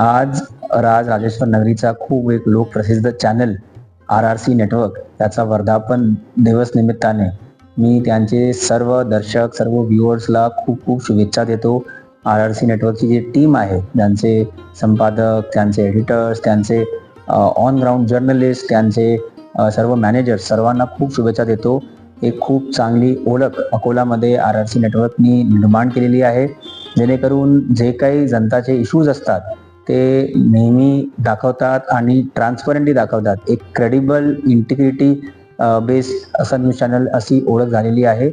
आज राज राजेश्वर नगरीचा खूप एक लोकप्रसिद्ध channel R R C network याचा वर्धापन दिवस निमित्ताने मी त्यांचे सर्व दर्शक सर्व व्ह्युअर्सला खूप खूप शुभेच्छा देतो. आर आर सी नेटवर्कची जी टीम आहे त्यांचे संपादक त्यांचे एडिटर्स त्यांचे ऑन ग्राउंड जर्नलिस्ट त्यांचे सर्व मॅनेजर्स सर्वांना खूप शुभेच्छा देतो. एक खूप चांगली ओळख अकोलामध्ये आर आर सी नेटवर्कनी निर्माण केलेली आहे. जेणेकरून जे काही जनताचे इश्यूज असतात ते नेहमी दाखवतात आणि ट्रान्सपरंटली दाखवतात. एक क्रेडिबल इंटिग्रिटी बेस्ड असं न्यूज चॅनल अशी ओळख झालेली आहे.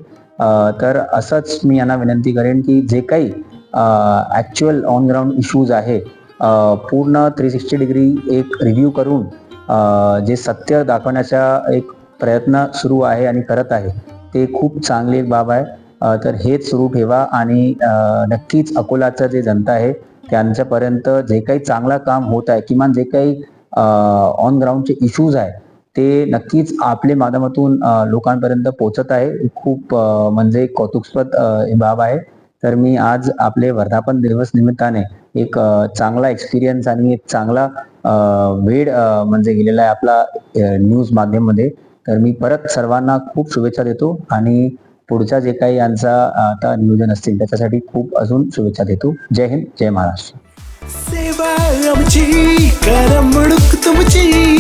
तर असंच मी यांना विनंती करेन की जे काही ॲक्च्युअल ऑन ग्राउंड इश्यूज आहे पूर्ण थ्री सिक्स्टी डिग्री एक रिव्ह्यू करून जे सत्य दाखवण्याचा एक प्रयत्न सुरू आहे आणि करत आहे ते खूप चांगली एक बाब आहे. तर हेच सुरू ठेवा आणि नक्कीच अकोलाचं जे जनता आहे त्यांच्यापर्यंत जे काही चांगलं काम होत आहे किमान जे काही ऑन ग्राउंडचे इश्यूज आहे ते नक्कीच आपले माध्यमातून लोकांपर्यंत पोहोचत आहे. खूप म्हणजे कौतुकस्पद बाब आहे. तर मी आज आपले वर्धापन दिवस निमित्ताने एक चांगला एक्सपिरियन्स आणि एक चांगला वेळ म्हणजे गेलेला आहे आपला न्यूज माध्यममध्ये. तर मी परत सर्वांना खूप शुभेच्छा देतो आणि पुढचा जे काही यांचा आता नियोजन असतील त्याच्यासाठी खूप अजून शुभेच्छा देतो. जय हिंद जय महाराष्ट्र. सेवा आमची करमणूक तुमची.